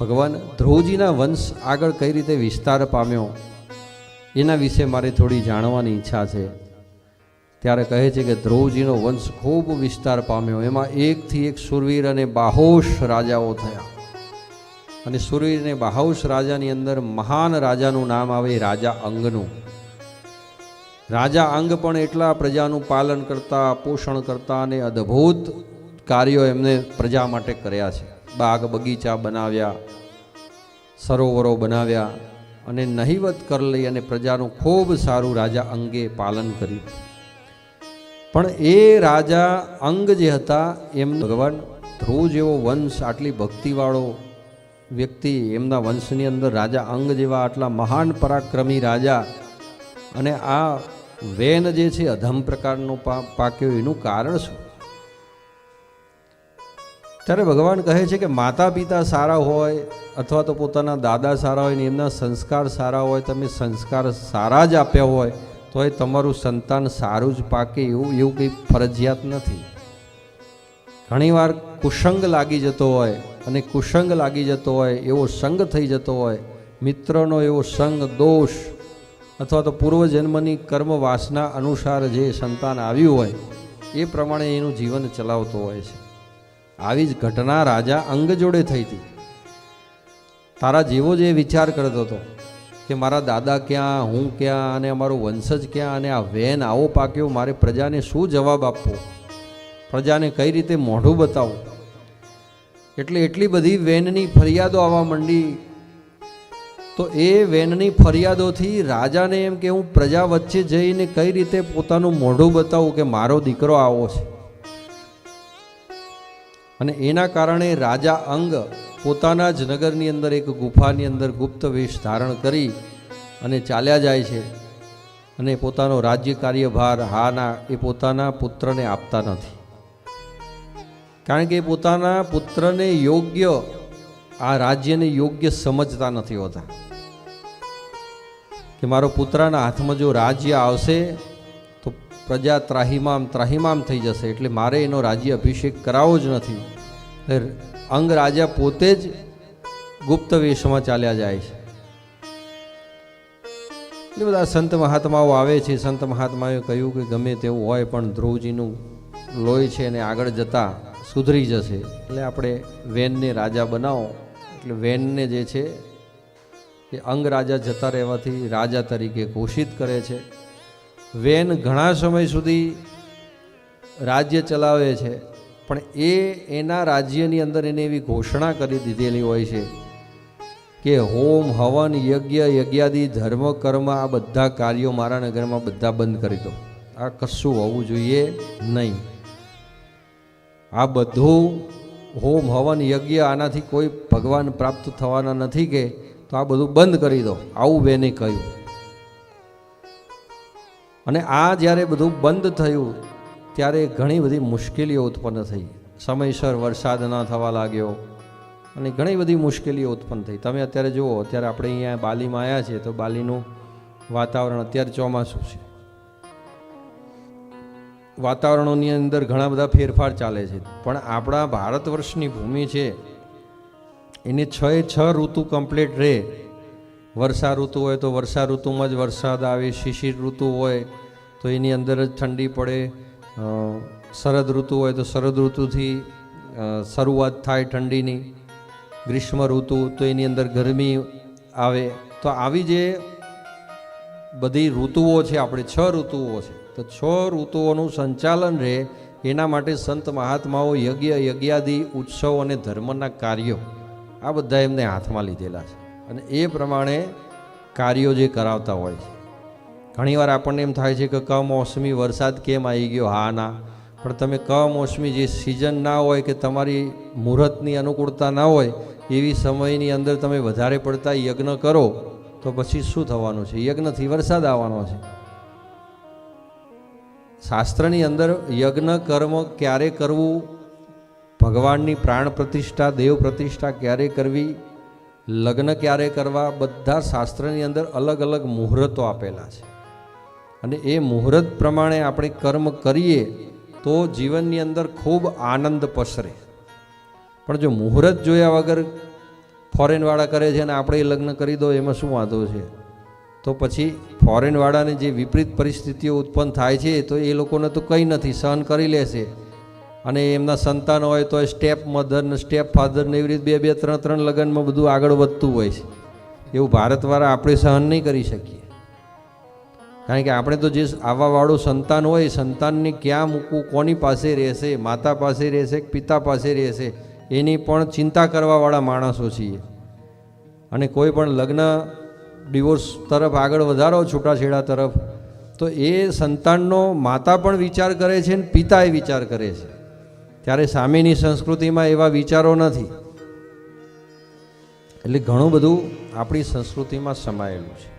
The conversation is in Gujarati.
ભગવાન ધ્રુવજીના વંશ આગળ કઈ રીતે વિસ્તાર પામ્યો, એના વિશે મારે થોડી જાણવાની ઈચ્છા છે. ત્યારે કહે છે કે ધ્રુવજીનો વંશ ખૂબ વિસ્તાર પામ્યો. એમાં એકથી એક સુરવીર અને બાહોશ રાજાઓ થયા. અને સુરવીર અને બાહોશ રાજાની અંદર મહાન રાજાનું નામ આવે રાજા અંગનું. રાજા અંગ પણ એટલા પ્રજાનું પાલન કરતા, પોષણ કરતા અને અદ્ભુત કાર્યો એમને પ્રજા માટે કર્યા છે. બાગ બગીચા બનાવ્યા, સરોવરો બનાવ્યા અને નહિવત કર લઈ અને પ્રજાનું ખૂબ સારું રાજા અંગે પાલન કર્યું. પણ એ રાજા અંગ જે હતા એમ ભગવાન ધ્રુવ જેવો વંશ, આટલી ભક્તિવાળો વ્યક્તિ, એમના વંશની અંદર રાજા અંગ જેવા આટલા મહાન પરાક્રમી રાજા અને આ વેન જે છે, અધમ પ્રકારનો પાક્યો, એનું કારણ શું? ત્યારે ભગવાન કહે છે કે માતા પિતા સારા હોય અથવા તો પોતાના દાદા સારા હોય ને એમના સંસ્કાર સારા હોય, તમે સંસ્કાર સારા જ આપ્યા હોય, તો એ તમારું સંતાન સારું જ પાકે એવું એવું કંઈ ફરજિયાત નથી. ઘણીવાર કુસંગ લાગી જતો હોય અને કુસંગ લાગી જતો હોય, એવો સંગ થઈ જતો હોય, મિત્રનો એવો સંગ, દોષ અથવા તો પૂર્વજન્મની કર્મ વાસના અનુસાર જે સંતાન આવ્યું હોય, એ પ્રમાણે એનું જીવન ચલાવતો હોય છે. આવી જ ઘટના રાજા અંગ જોડે થઈ હતી. તારા જેવો જ એ વિચાર કરતો હતો કે મારા દાદા ક્યાં, હું ક્યાં અને અમારું વંશજ ક્યાં અને આ વેન આવો પાક્યો, મારે પ્રજાને શું જવાબ આપવો? પ્રજાને કઈ રીતે મોઢું બતાવવું? એટલે એટલી બધી વેનની ફરિયાદો આવવા માંડી. તો એ વેનની ફરિયાદોથી રાજાને એમ કે હું પ્રજા વચ્ચે જઈને કઈ રીતે પોતાનું મોઢું બતાવું કે મારો દીકરો આવો છે? અને એના કારણે રાજા અંગ પોતાના જ નગરની અંદર એક ગુફાની અંદર ગુપ્ત વેશ ધારણ કરી અને ચાલ્યા જાય છે. અને પોતાનો રાજ્ય કાર્યભાર હાના એ પોતાના પુત્રને આપતા નથી. કારણ કે પોતાના પુત્રને યોગ્ય, આ રાજ્યને યોગ્ય સમજતા નથી હોતા. કે મારો પુત્રના હાથમાં જો રાજ્ય આવશે પ્રજા ત્રાહિમામ ત્રાહિમામ થઈ જશે એટલે મારે એનો રાજ્ય અભિષેક કરાવવો જ નથી. અંગ રાજા પોતે જ ગુપ્ત વેશમાં ચાલ્યા જાય છે. એટલે બધા સંત મહાત્માઓ આવે છે. સંત મહાત્માએ કહ્યું કે ગમે તેવું હોય પણ ધ્રુવજીનું લોહી છે અને આગળ જતા સુધરી જશે. એટલે આપણે વેનને રાજા બનાવો. એટલે વેનને જે છે એ અંગ રાજા જતા રહેવાથી રાજા તરીકે ઘોષિત કરે છે. વેન ઘણા સમય સુધી રાજ્ય ચલાવે છે, પણ એ એના રાજ્યની અંદર એને એવી ઘોષણા કરી દીધેલી હોય છે કે હોમ, હવન, યજ્ઞ, યજ્ઞાદિ, ધર્મ, કર્મ, આ બધા કાર્યો મારા નગરમાં બધા બંધ કરી દો. આ કશું હોવું જોઈએ નહીં. આ બધું હોમ, હવન, યજ્ઞ આનાથી કોઈ ભગવાન પ્રાપ્ત થવાના નથી કે, તો આ બધું બંધ કરી દો. આવું બેને કહ્યું. અને આ જ્યારે બધું બંધ થયું, ત્યારે ઘણી બધી મુશ્કેલીઓ ઉત્પન્ન થઈ. સમયસર વરસાદ ન થવા લાગ્યો અને ઘણી બધી મુશ્કેલીઓ ઉત્પન્ન થઈ. તમે અત્યારે જુઓ, અત્યારે આપણે અહીંયા બાલીમાં આવ્યા છીએ, તો બાલીનું વાતાવરણ અત્યારે ચોમાસું છે. વાતાવરણોની અંદર ઘણા બધા ફેરફાર ચાલે છે. પણ આપણા ભારત વર્ષની ભૂમિ છે, એને છ છ ઋતુ કમ્પ્લીટ રહે. વર્ષા ઋતુ હોય તો વર્ષા ઋતુમાં જ વરસાદ આવે, શિશિર ઋતુ હોય તો એની અંદર જ ઠંડી પડે. શરદ ઋતુ હોય તો શરદ ઋતુથી શરૂઆત થાય ઠંડીની. ગ્રીષ્મ ઋતુ તો એની અંદર ગરમી આવે. તો આવી જે બધી ઋતુઓ છે, આપણે છ ઋતુઓ છે, તો છ ઋતુઓનું સંચાલન રહે એના માટે સંત મહાત્માઓ યજ્ઞ, યજ્ઞાદિ, ઉત્સવ અને ધર્મના કાર્યો આ બધા એમને હાથમાં લીધેલા છે. અને એ પ્રમાણે કાર્યો જે કરાવતા હોય છે. ઘણીવાર આપણને એમ થાય છે કે કમોસમી વરસાદ કેમ આવી ગયો? હા, ના. પણ તમે કમોસમી જે સિઝન ના હોય કે તમારી મુહૂર્તની અનુકૂળતા ના હોય, એવી સમયની અંદર તમે વધારે પડતા યજ્ઞ કરો, તો પછી શું થવાનું છે? યજ્ઞથી વરસાદ આવવાનો છે. શાસ્ત્રની અંદર યજ્ઞ કર્મ ક્યારે કરવું? ભગવાનની પ્રાણ પ્રતિષ્ઠા, દેવ પ્રતિષ્ઠા ક્યારે કરવી? લગ્ન ક્યારે કરવા? બધા શાસ્ત્રની અંદર અલગ અલગ મુહૂર્તો આપેલા છે. અને એ મુહૂર્ત પ્રમાણે આપણે કર્મ કરીએ તો જીવનની અંદર ખૂબ આનંદ પસરે. પણ જો મુહૂર્ત જોયા વગર ફોરેનવાળા કરે છે અને આપણે એ લગ્ન કરી દો, એમાં શું વાંધો છે? તો પછી ફોરેનવાળાને જે વિપરીત પરિસ્થિતિઓ ઉત્પન્ન થાય છે, તો એ લોકોને તો કંઈ નથી, સહન કરી લેશે. અને એમના સંતાન હોય તો સ્ટેપ મધર ને સ્ટેપ ફાધર ને એવી રીતે બે બે, ત્રણ ત્રણ લગ્નમાં બધું આગળ વધતું હોય છે. એવું ભારતવાળા આપણે સહન નહીં કરી શકીએ. કારણ કે આપણે તો જે આવાવાળું સંતાન હોય સંતાનને ક્યાં મૂકવું, કોની પાસે રહેશે, માતા પાસે રહેશે કે પિતા પાસે રહેશે, એની પણ ચિંતા કરવાવાળા માણસો છીએ. અને કોઈ પણ લગ્ન ડિવોર્સ તરફ આગળ વધારો, છૂટાછેડા તરફ, તો એ સંતાનનો માતા પણ વિચાર કરે છે ને પિતા એ વિચાર કરે છે. ત્યારે સામેની સંસ્કૃતિમાં એવા વિચારો નથી. એટલે ઘણું બધું આપણી સંસ્કૃતિમાં સમાયેલું છે.